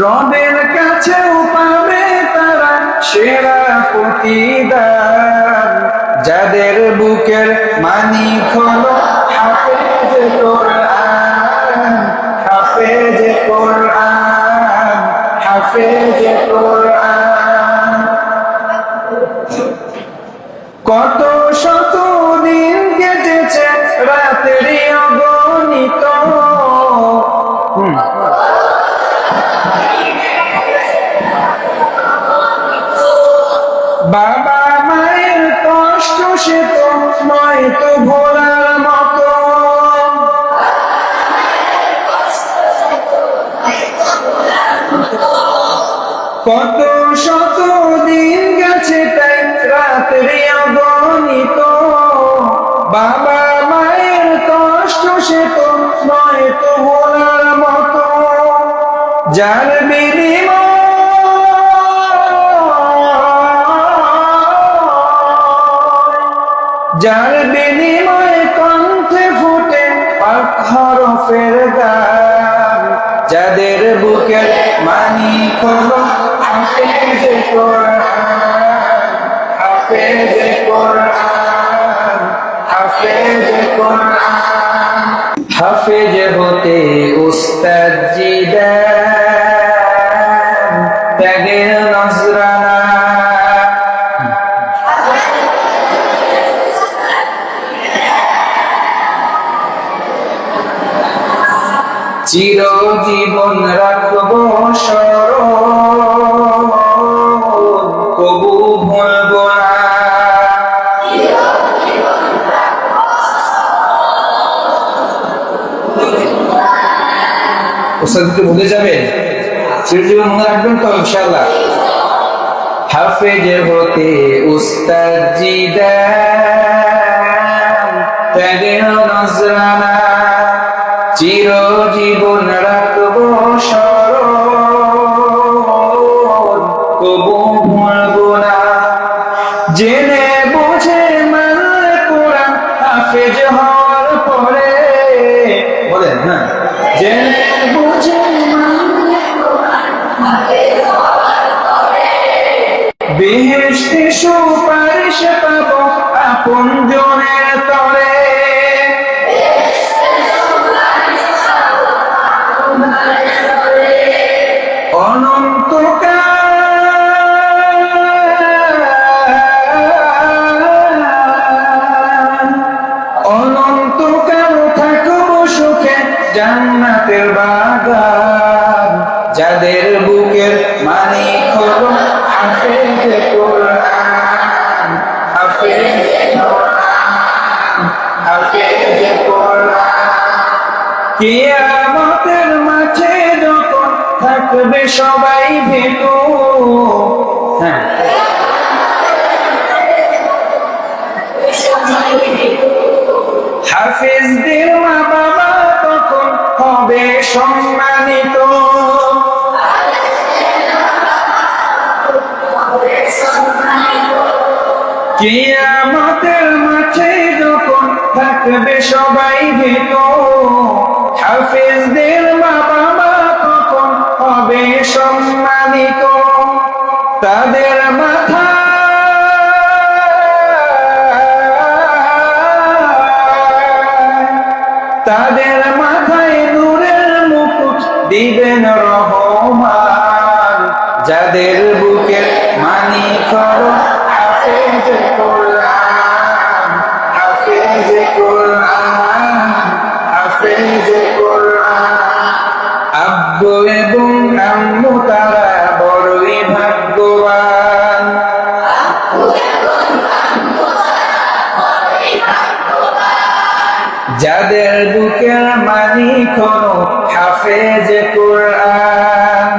রবের কাছে পাবে তারা সেরা প্রতিদান। যাদের বুকের মানি হলো হাফেজ কোরআন হাফেজ কোরআন হাফেজ কোরআন বাবা মায়ের কষ্ট সে তো নয় তো ভোলার মতো। কত শত দিন গেছে তাই রাত্রি অগণিত। বাবা মায়ের কষ্ট সে তো নয় তো ভোলার মতো। যার বিনিময় যার বিনিময়ে কণ্ঠে ফুটে পাক গান। যাদের বুকের মানি হলো হাফেজ হাফেজ হাফেজ হাফেজ হতে চিরজীবন রাখব স্মরণ কবু ভুলব না। ভুলে যাবেন? চিরজীবন মনে রাখবেন তো, ইনশাআল্লাহ? হাফেজ হতে উস্তাদ জিদান ত্যাগের নজরানা চিরজীবন রাখব থাকবে সবাই ভেতু হ্যাঁ। হাফিজদের মা বাবা তখন হবে সম্মানিত। কিয়ামতের মাঠে যখন থাকবে সবাই ভীত তাদের মাথা। তাদের মাথায় নূরের মুকুট দিবেন রহমান। যাদের বুকের মানি করো আব্বু এবং আম্মু তারা যাদের বুকের মানি কোনো হাফেজ কোরআন।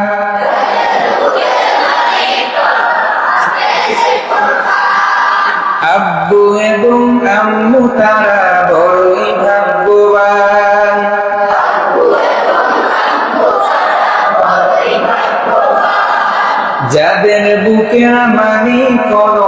আব্বু এবং আম্মু তারা বড়ই ভাগ্যবান। যাদের বুকের মানি কোনো